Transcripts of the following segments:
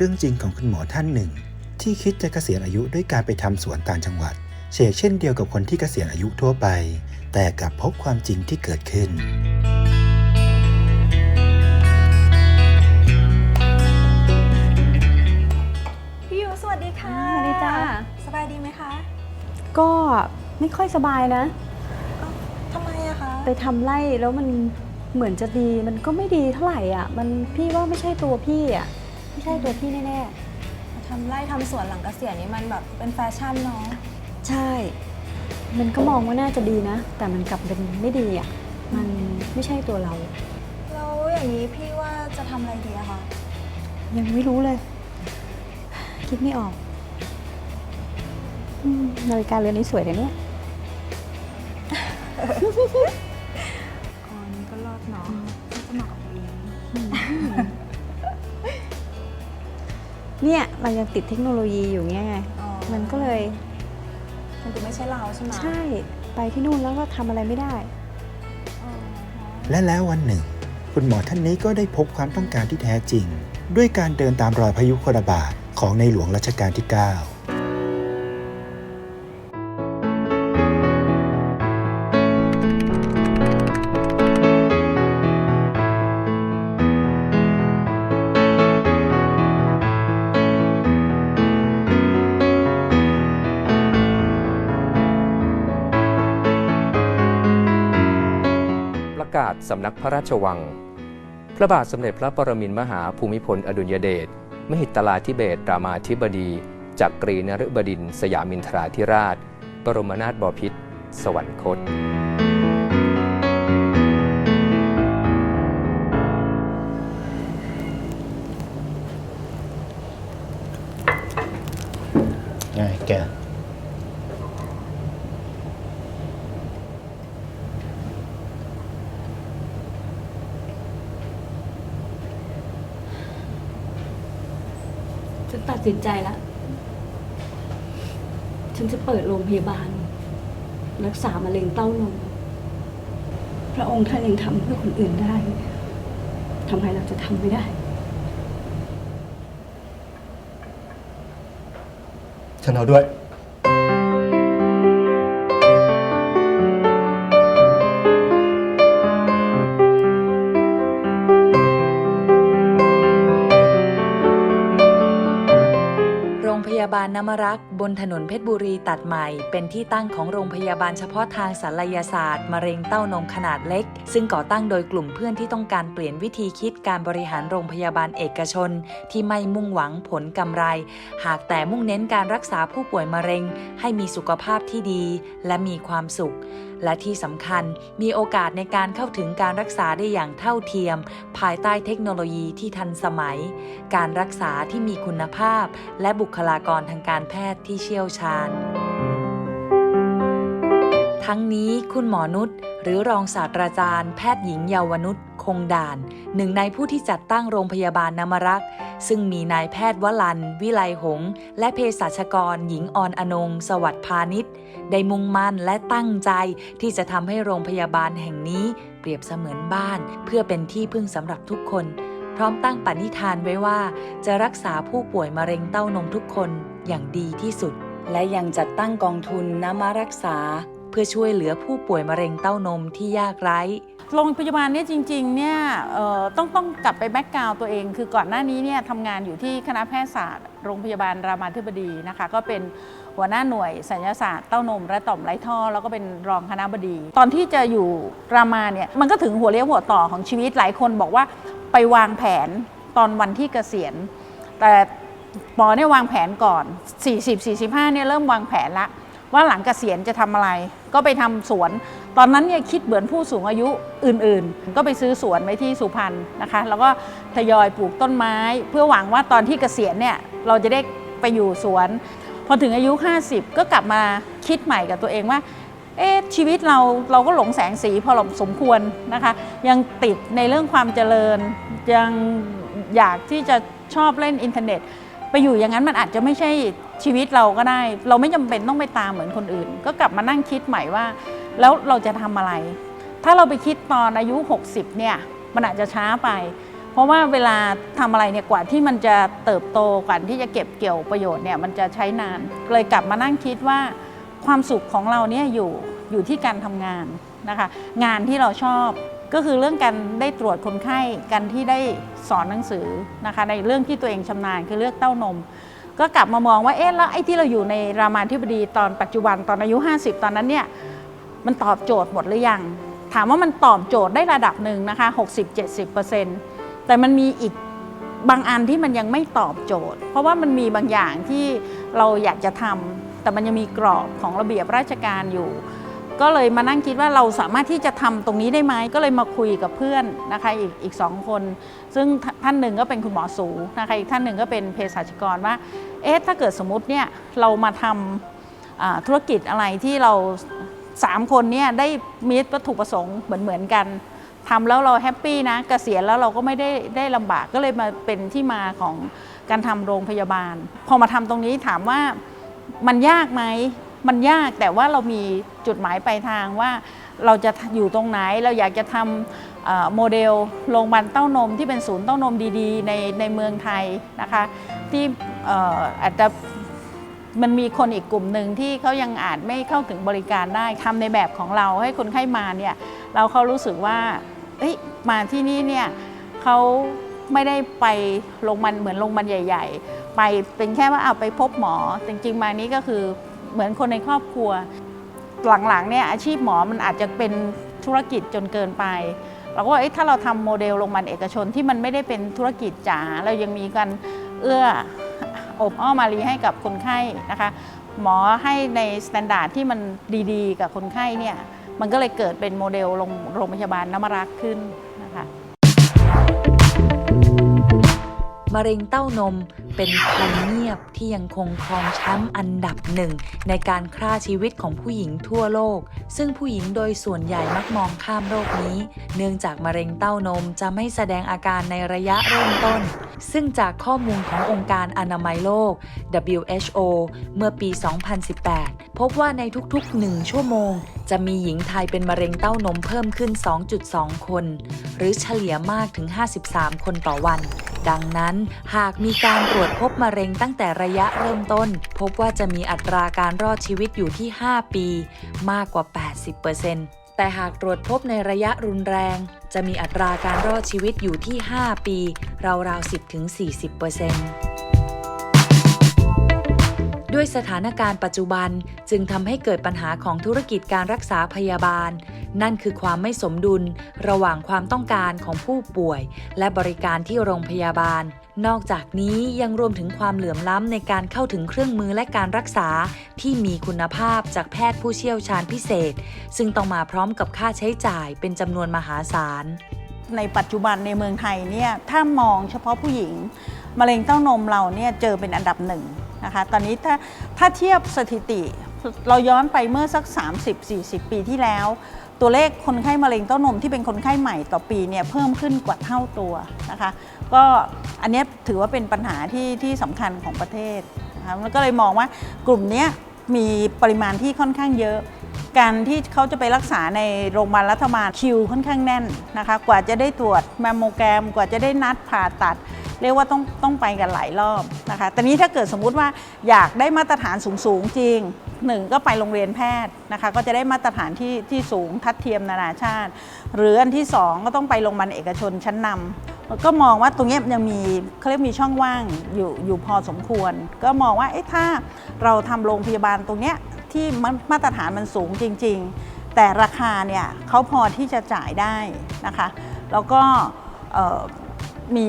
รื่องจริงของคุณหมอท่านหนึ่ง ที่คิดจะเกษียณอายุด้วยการไปทำสวนต่างจังหวัดเชกเช่นเดียวกับคนที่เกษียณอายุทั่วไป แต่กลับพบความจริงที่เกิดขึ้น พี่ยูสวัสดีค่ะสวัสดีจ้า สบายดีไหมคะก็ไม่ค่อยสบายนะทำไมอะคะไปทำไร่แล้วมันเหมือนจะดีมันก็ไม่ดีเท่าไหร่อะ มันพี่ว่าไม่ใช่ตัวพี่อะ ไม่ใช่ตัวพี่แน่ทำไร่ทำสวนหลังเกษียณนี่มันแบบเป็นแฟชั่นเนาะๆ ใช่ มันก็มองว่าน่าจะดีนะ แต่มันกลับเป็นไม่ดีอะ มันไม่ใช่ตัวเรา แล้วอย่างนี้พี่ว่าจะทำอะไรดีอะคะ ยังไม่รู้เลย คิดไม่ออกอืมนาฬิกาเรือนนี้สวยเลยเนี่ย เนี่ยเรายังติดเทคโนโลยีอยู่ไงอ๋อมันก็เลยมันดูไม่ใช่เราใช่ไหมใช่ไปที่นู่นแล้วก็ทำอะไรไม่ได้ อ๋อและแล้ววันหนึ่ง คุณหมอท่านนี้ก็ได้พบความต้องการที่แท้จริง ด้วยการเดินตามรอยพยุคลบาทของในหลวงรัชกาลที่ 9 กาศสำนักพระราชวัง พระบาทสมเด็จพระปรมินทรมหาภูมิพลอดุลยเดชมหิตลาธิเบศรามาธิบดีจักรีนฤบดิน สยามินทราธิราช บรมนาถบพิตรสวรรคตไงแก ตัดสินใจแล้ว ฉันจะเปิดโรงพยาบาล รักษามะเร็งเต้านม พระองค์ท่านยังทำเพื่อคนอื่นได้ทำไมเราจะทำไม่ได้ ฉันเอาด้วย นมรักบนถนนเพชรบุรีตัดใหม่ เป็นที่ตั้งของโรงพยาบาลเฉพาะทางศัลยศาสตร์มะเร็งเต้านมขนาดเล็ก ซึ่งก่อตั้งโดยกลุ่มเพื่อนที่ต้องการเปลี่ยนวิธีคิดการบริหารโรงพยาบาลเอกชน ที่ไม่มุ่งหวังผลกำไร หากแต่มุ่งเน้นการรักษาผู้ป่วยมะเร็ง ให้มีสุขภาพที่ดี และมีความสุขและที่สำคัญมีโอกาสในการเข้าถึงการรักษาได้อย่างเท่าเทียม ภายใต้เทคโนโลยีที่ทันสมัย การรักษาที่มีคุณภาพ และบุคลากรทางการแพทย์ที่เชี่ยวชาญ ทั้งนี้คุณหมอนุชหรือรองศาสตราจารย์ แพทย์หญิงเยาวนุชคงด่าน หนึ่งในผู้ที่จัดตั้งโรงพยาบาลนมรักษ์ซึ่งมีนายแพทย์วลัน วิไลหงษ์และเภสัชกร หญิงออนอนง สวัสดิ์พาณิชย์ ได้มุ่งมั่นและตั้งใจที่จะทำให้โรงพยาบาลแห่งนี้เปรียบเสมือนบ้าน เพื่อเป็นที่พึ่งสำหรับทุกคน พร้อมตั้งปณิธานไว้ว่า จะรักษาผู้ป่วยมะเร็งเต้านมทุกคนอย่างดีที่สุด และยังจัดตั้งกองทุนน้ำมารักษา พื่อช่วยเหลือผู้ป่วยมะเร็งเต้านมที่ยากไร้ โรงพยาบาลเนี่ยจริงๆเนี่ยเอ่อต้องต้องกลับไปแบ็กกราวตัวเอง คือก่อนหน้านี้เนี่ยทำงานอยู่ที่คณะแพทยศาสตร์ โรงพยาบาลรามาธิบดีนะคะ ก็เป็นหัวหน้าหน่วยสัญญาศาสตร์เต้านมและต่อมไรท่อ แล้วก็เป็นรองคณะบดี ตอนที่จะอยู่รามาเนี่ยมันก็ถึงหัวเลี้ยวหัวต่อของชีวิตหลายคนบอกว่าไปวางแผนตอนวันที่เกษียณ แต่หมอเนี่ยวางแผนก่อน 40-45เนี่ยเริ่มวางแผนละ ว่าหลังเกษียณจะทำอะไร ก็ไปทำสวน ตอนนั้นเนี่ยคิดเหมือนผู้สูงอายุอื่นๆ ก็ไปซื้อสวนไว้ที่สุพรรณนะคะ แล้วก็ทยอยปลูกต้นไม้ เพื่อหวังว่าตอนที่เกษียณเนี่ยเราจะได้ไปอยู่สวน พอถึงอายุ 50 ก็กลับมาคิดใหม่กับตัวเองว่าเอ๊ะชีวิตเราเราก็หลงแสงสีพอสมควรนะคะ ยังติดในเรื่องความเจริญยังอยากที่จะชอบเล่นอินเทอร์เน็ต ไปอยู่อย่างนั้นมันอาจจะไม่ใช่ชีวิตเราก็ได้ เราไม่จำเป็นต้องไปตามเหมือนคนอื่น ก็กลับมานั่งคิดใหม่ว่า แล้วเราจะทำอะไร ถ้าเราไปคิดตอนอายุ 60 เนี่ยมันอาจจะช้าไป เพเพราะว่าเวลาทำอะไรเนี่ยกว่าที่มันจะเติบโตกว่าที่จะเก็บเกี่ยวประโยชน์เนี่ยมันจะใช้นานเลยกลับมานั่งคิดว่าความสุขของเราเนี่ยอยู่อยู่ที่การทำงานนะคะ งานที่เราชอบ ก็คือเรื่องการได้ตรวจคนไข้การที่ได้สอนหนังสือนะคะในเรื่องที่ตัวเองชำนาญคือเลือกเต้านม ก็กลับมามองว่าเอ๊ะแล้วไอ้ที่เราอยู่ในรามาธิบดีตอนปัจจุบันตอนอายุ 50 ตอนนั้นเนี่ยมันตอบโจทย์หมดหรือยัง ถามว่ามันตอบโจทย์ได้ระดับหนึ่งนะคะ60-70%แต่มันมีอีกบางอันที่มันยังไม่ตอบโจทย์ เพราะว่ามันมีบางอย่างที่เราอยากจะทำแต่มันยังมีกรอบของระเบียบราชการอยู่ ก็เลยมานั่งคิดว่าเราสามารถที่จะทำตรงนี้ได้ไหมก็เลยมาคุยกับเพื่อนนะคะอีกอีกสองคน ซึ่งท่านหนึ่งก็เป็นคุณหมอสูนะคะอีกท่านหนึ่งก็เป็นเภสัชกรว่าเอ๊ะถ้าเกิดสมมติเนี่ยเรามาทำธุรกิจอะไรที่เราสามคนเนี่ยได้มีวัตถุประสงค์เหมือนเหมือนๆกันทำแล้วเราแฮปปี้นะเกษียณแล้วเราก็ไม่ได้ได้ลำบากก็เลยมาเป็นที่มาของการทำโรงพยาบาล พอมาทำตรงนี้ถามว่ามันยากไหม มันยากแต่ว่าเรามีจุดหมายปลายทางว่าเราจะอยู่ตรงไหนเราอยากจะทำโมเดลโรงพยาบาลเต้านมที่เป็นศูนย์เต้านมดีๆ ในในเมืองไทยนะคะ ที่อาจจะมันมีคนอีกกลุ่มหนึ่งที่เขายังอาจไม่เข้าถึงบริการได้ทำในแบบของเราให้คนไข้มาเนี่ยเราเขารู้สึกว่ามาที่นี่เนี่ยเขาไม่ได้ไปโรงพยาบาลเหมือนโรงพยาบาลใหญ่ ๆ ไปเป็นแค่ว่าเอาไปพบหมอ จริงๆมานี้ก็คือ เหมือนคนในครอบครัว หลังๆเนี่ยอาชีพหมอมันอาจจะเป็นธุรกิจจนเกินไปเราก็ว่าถ้าเราทำโมเดลโรงพยาบาลเอกชนที่มันไม่ได้เป็นธุรกิจจ๋าเรายังมีการเอื้ออบอ้อมารีให้กับคนไข้นะคะ หมอให้ในสแตนดาร์ดที่มันดีๆ กับคนไข้เนี่ยมันก็เลยเกิดเป็นโมเดลโรงโรงพยาบาลน้ำรักขึ้น มะเร็งเต้านม เป็นภัยเงียบที่ยังคงครองแชมป์อันดับหนึ่งในการฆ่าชีวิตของผู้หญิงทั่วโลก ซึ่งผู้หญิงโดยส่วนใหญ่มักมองข้ามโรคนี้ เนื่องจากมะเร็งเต้านมจะไม่แสดงอาการในระยะเริ่มต้น ซึ่งจากข้อมูลขององค์การอนามัยโลก WHO เมื่อปี 2018 พบว่าในทุกๆ 1 ชั่วโมง จะมีหญิงไทยเป็นมะเร็งเต้านมเพิ่มขึ้น 2.2 คน หรือเฉลี่ยมากถึง 53 คนต่อวัน ดังนั้น หากมีการตรวจพบมะเร็งตั้งแต่ระยะเริ่มต้น พบว่าจะมีอัตราการรอดชีวิตอยู่ที่ 5 ปี มากกว่า 80%แต่หากตรวจพบในระยะรุนแรง จะมีอัตราการรอดชีวิตอยู่ที่ 5 ปี ราวๆ10-40% ด้วยสถานการณ์ปัจจุบันจึงทำให้เกิดปัญหาของธุรกิจการรักษาพยาบาล นั่นคือความไม่สมดุล ระหว่างความต้องการของผู้ป่วย และบริการที่โรงพยาบาล นอกจากนี้ยังรวมถึงความเหลื่อมล้ำในการเข้าถึงเครื่องมือและการรักษาที่มีคุณภาพจากแพทย์ผู้เชี่ยวชาญพิเศษ ซึ่งต้องมาพร้อมกับค่าใช้จ่ายเป็นจำนวนมหาศาลในปัจจุบันในเมืองไทยเนี่ยถ้ามองเฉพาะผู้หญิง มะเร็งเต้านมเราเนี่ยเจอเป็นอันดับหนึ่ง นะคะ ตอนนี้ถ้าถ้าเทียบสถิติเราย้อนไปเมื่อสัก 30-40 ปีที่แล้ว ตัวเลขคนไข้มะเร็งเต้านมที่เป็นคนไข้ใหม่ต่อปีเนี่ยเพิ่มขึ้นกว่าเท่าตัวนะคะ ก็อันนี้ถือว่าเป็นปัญหาที่ที่สำคัญของประเทศนะคะแล้วก็เลยมองว่ากลุ่มนี้มีปริมาณที่ค่อนข้างเยอะการที่เขาจะไปรักษาในโรงพยาบาลรัฐบาลคิวค่อนข้างแน่นนะคะ กว่าจะได้ตรวจแมมโมแกรม กว่าจะได้นัดผ่าตัด เรียกว่าต้องต้องไปกันหลายรอบนะคะแต่นี้ถ้าเกิดสมมุติว่าอยากได้มาตรฐานสูงๆจริงหนึ่งก็ไปโรงเรียนแพทย์นะคะก็จะได้มาตรฐานที่ที่สูงทัดเทียมนานาชาติ หรืออันที่สองก็ต้องไปโรงพยาบาลเอกชนชั้นนำก็มองว่าตรงนี้ยังมีเขาเรียกมีช่องว่างอยู่อยู่พอสมควร ก็มองว่าเอ๊ะถ้าเราทำโรงพยาบาลตรงเนี้ยที่มามาตรฐานมันสูงจริง ๆ แต่ราคาเนี่ยเขาพอที่จะจ่ายได้นะคะ แล้วก็มี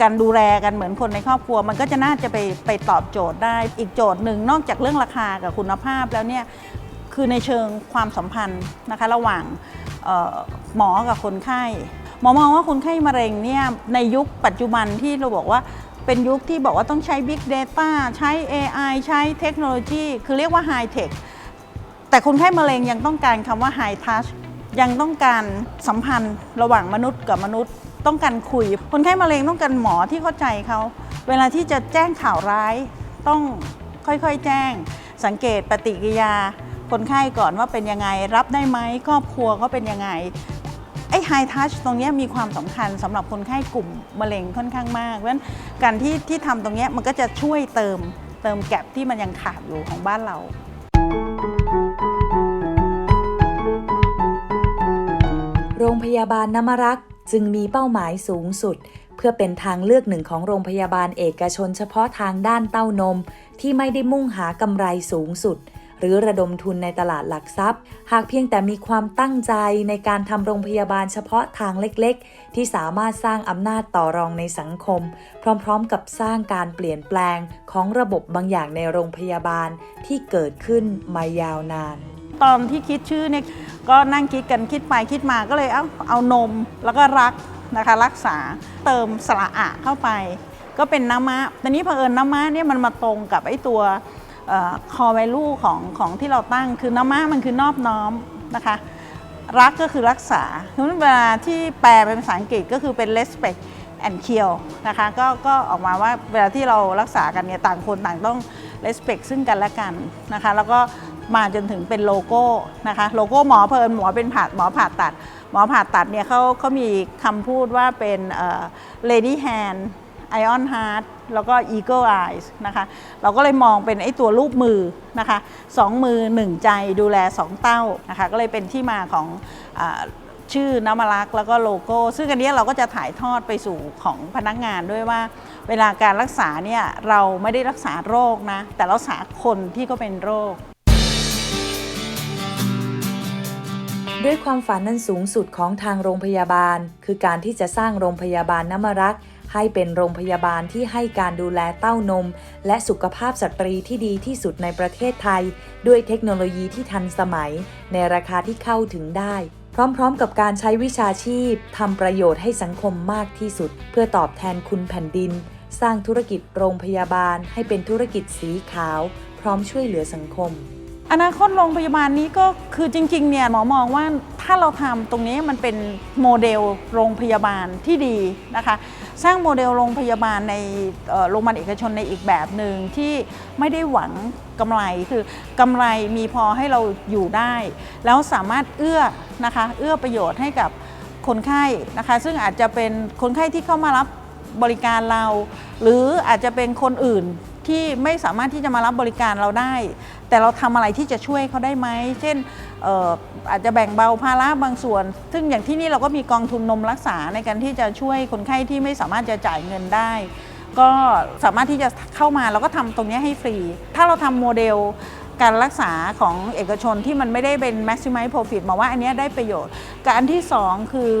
การดูแลกันเหมือนคนในครอบครัว มันก็จะน่าจะไปไปตอบโจทย์ได้ อีกโจทย์หนึ่งนอกจากเรื่องราคากับคุณภาพแล้วเนี่ยคือในเชิงความสัมพันธ์นะคะระหว่างหมอกับคนไข้ หมอมองว่าคนไข้มะเร็งเนี่ยในยุคปัจจุบันที่เราบอกว่าเป็นยุคที่บอกว่าต้องใช้ Big Data ใช้ AI ใช้เทคโนโลยี คือเรียกว่า High Tech แต่คนไข้มะเร็งยังต้องการคำว่า High Touch ยังต้องการสัมพันธ์ระหว่างมนุษย์กับมนุษย์ ต้องการคุย คนไข้มะเร็งต้องการหมอที่เข้าใจเขา เวลาที่จะแจ้งข่าวร้าย ต้องค่อยๆแจ้ง สังเกตปฏิกิริยา คนไข้ก่อนว่าเป็นยังไง รับได้ไหมครอบครัวเขาเป็นยังไงไอ้ไฮทัชตรงนี้มีความสำคัญสำหรับคนไข้กลุ่มมะเร็งค่อนข้างมาก เพราะฉะนั้นการที่ที่ทำตรงนี้มันก็จะช่วยเติมเติมแกลบที่มันยังขาดอยู่ของบ้านเราโรงพยาบาลน้ำรัก จึงมีเป้าหมายสูงสุด เพื่อเป็นทางเลือกหนึ่งของโรงพยาบาลเอกชนเฉพาะทางด้านเต้านม ที่ไม่ได้มุ่งหากำไรสูงสุด หรือระดมทุนในตลาดหลักทรัพย์ หากเพียงแต่มีความตั้งใจในการทำโรงพยาบาลเฉพาะทางเล็กๆ ที่สามารถสร้างอำนาจต่อรองในสังคม พร้อมๆ กับสร้างการเปลี่ยนแปลงของระบบบางอย่างในโรงพยาบาลที่เกิดขึ้นมายาวนาน ตอนที่คิดชื่อเนี่ยก็นั่งคิดกันคิดไปคิดมาก็เลยเอาเอานมแล้วก็รักนะคะรักษาเติมสระอะเข้าไป ก็เป็นน้ำมะตอนนี้เผอิญน้ำมะเนี่ยมันมาตรงกับไอ้ตัวคอ value ของของที่เราตั้งคือน้ำมะมันคือนอบน้อมนะคะ รักก็คือรักษาเพราะฉะนั้นเวลาที่แปลเป็นภาษาอังกฤษก็คือเป็น respect and cure นะคะก็ก็ออกมาว่าเวลาที่เรารักษากันเนี่ยต่างคนต่างต้อง respect ซึ่งกันและกันนะคะ แล้วก็ มาจนถึงเป็นโลโก้นะคะโลโก้หมอเพลินหมอเป็นผ่าหมอผ่าตัด หมอผ่าตัดเนี่ยเขาเขามีคำพูดว่าเป็น lady hand ion heart แล้วก็ eagle eyes นะคะ เราก็เลยมองเป็นไอ้ตัวรูปมือนะคะสองมือหนึ่งใจดูแลสองเต้านะคะก็เลยเป็นที่มาของอชื่อน้ำมลักแล้วก็โลโก้ ซึ่งอันนี้เราก็จะถ่ายทอดไปสู่ของพนักงานด้วยว่า เวลาการรักษาเนี่ยเราไม่ได้รักษาโรคนะ แต่รักษาคนที่ก็เป็นโรค ด้วยความฝันนั้นสูงสุดของทางโรงพยาบาล คือการที่จะสร้างโรงพยาบาลน้ำมรัก ให้เป็นโรงพยาบาลที่ให้การดูแลเต้านม และสุขภาพสตรีที่ดีที่สุดในประเทศไทย ด้วยเทคโนโลยีที่ทันสมัย ในราคาที่เข้าถึงได้ พร้อมๆ กับการใช้วิชาชีพทำประโยชน์ให้สังคมมากที่สุด เพื่อตอบแทนคุณแผ่นดิน สร้างธุรกิจโรงพยาบาลให้เป็นธุรกิจสีขาว พร้อมช่วยเหลือสังคม นาคตโรงพยาบาลนี้ก็คือจริงๆเนี่ยหมอมองว่าถ้าเราทำตรงนี้มันเป็นโมเดลโรงพยาบาลที่ดีนะคะ สร้างโมเดลโรงพยาบาลในโรงพยาบาลเอกชนในอีกแบบหนึ่งที่ไม่ได้หวังกำไรคือกำไรมีพอให้เราอยู่ได้ แล้วสามารถเอื้อนะคะเอื้อประโยชน์ให้กับคนไข้นะคะ ซึ่งอาจจะเป็นคนไข้ที่เข้ามารับบริการเรา หรืออาจจะเป็นคนอื่นที่ไม่สามารถที่จะมารับบริการเราได้ แต่เราทำอะไรที่จะช่วยเขาได้ไหม เช่นอาจจะแบ่งเบาภาระบางส่วน ซึ่งอย่างที่นี่เราก็มีกองทุนนมรักษาในการที่จะช่วยคนไข้ที่ไม่สามารถจะจ่ายเงินได้ ก็สามารถที่จะเข้ามาเราก็ทำตรงนี้ให้ฟรี ถ้าเราทำโมเดลการรักษาของเอกชนที่มันไม่ได้เป็น maximize profit มาว่าอันนี้ได้ประโยชน์กับอันที่สองคือ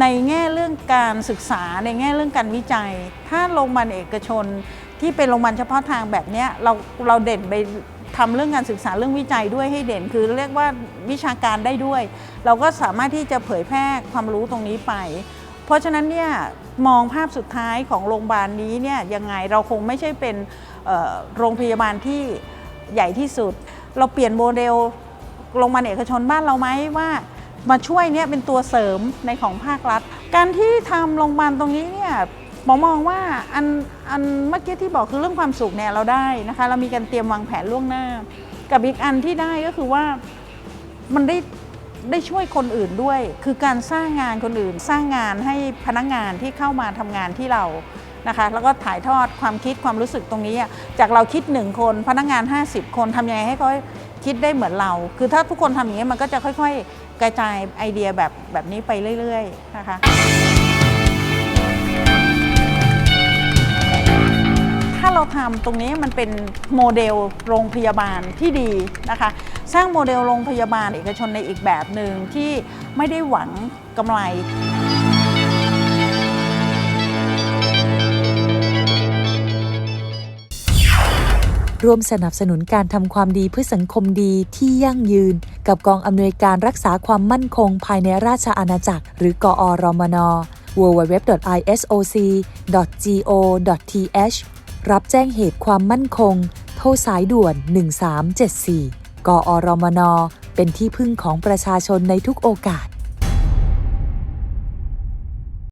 ในแง่เรื่องการศึกษาในแง่เรื่องการวิจัย ถ้าโรงพยาบาลเอกชนที่เป็นโรงพยาบาลเฉพาะทางแบบนี้เราเราเด่นไป ทำเรื่องการศึกษาเรื่องวิจัยด้วยให้เด่น คือเรียกว่าวิชาการได้ด้วย เราก็สามารถที่จะเผยแพร่ความรู้ตรงนี้ไป เพราะฉะนั้นเนี่ยมองภาพสุดท้ายของโรงพยาบาลนี้เนี่ยยังไงเราคงไม่ใช่เป็นโรงพยาบาลที่ใหญ่ที่สุด เราเปลี่ยนโมเดลโรงพยาบาลเอกชนบ้านเราไหมว่ามาช่วยเนี่ยเป็นตัวเสริมในของภาครัฐ การที่ทำโรงพยาบาลตรงนี้เนี่ย หมอมองว่าอันอันเมื่อกี้ที่บอกคือเรื่องความสุขเนี่ยเราได้นะคะ เรามีการเตรียมวางแผนล่วงหน้า กับอีกอันที่ได้ก็คือว่ามันได้ได้ช่วยคนอื่นด้วย คือการสร้างงานคนอื่น สร้างงานให้พนักงานที่เข้ามาทำงานที่เรานะคะ แล้วก็ถ่ายทอดความคิดความรู้สึกตรงนี้ จากเราคิดหนึ่งคนพนักงาน 50 คนทำยังไงให้เขาคิดได้เหมือนเรา คือถ้าทุกคนทำอย่างนี้มันก็จะค่อย ๆ กระจายไอเดียแบบแบบนี้ไปเรื่อย ๆ นะคะ ถ้าเราทำตรงนี้มันเป็นโมเดลโรงพยาบาลที่ดีนะคะ สร้างโมเดลโรงพยาบาลเอกชนในอีกแบบหนึ่งที่ไม่ได้หวังกำไรร่วมสนับสนุนการทำความดีเพื่อสังคมดีที่ยั่งยืน กับกองอำนวยการรักษาความมั่นคงภายในราชอาณาจักร หรือกอรมน www.isoc.go.th รับแจ้งเหตุความมั่นคง โทรสายด่วน 1374 กอรมน เป็นที่พึ่งของประชาชนในทุกโอกาส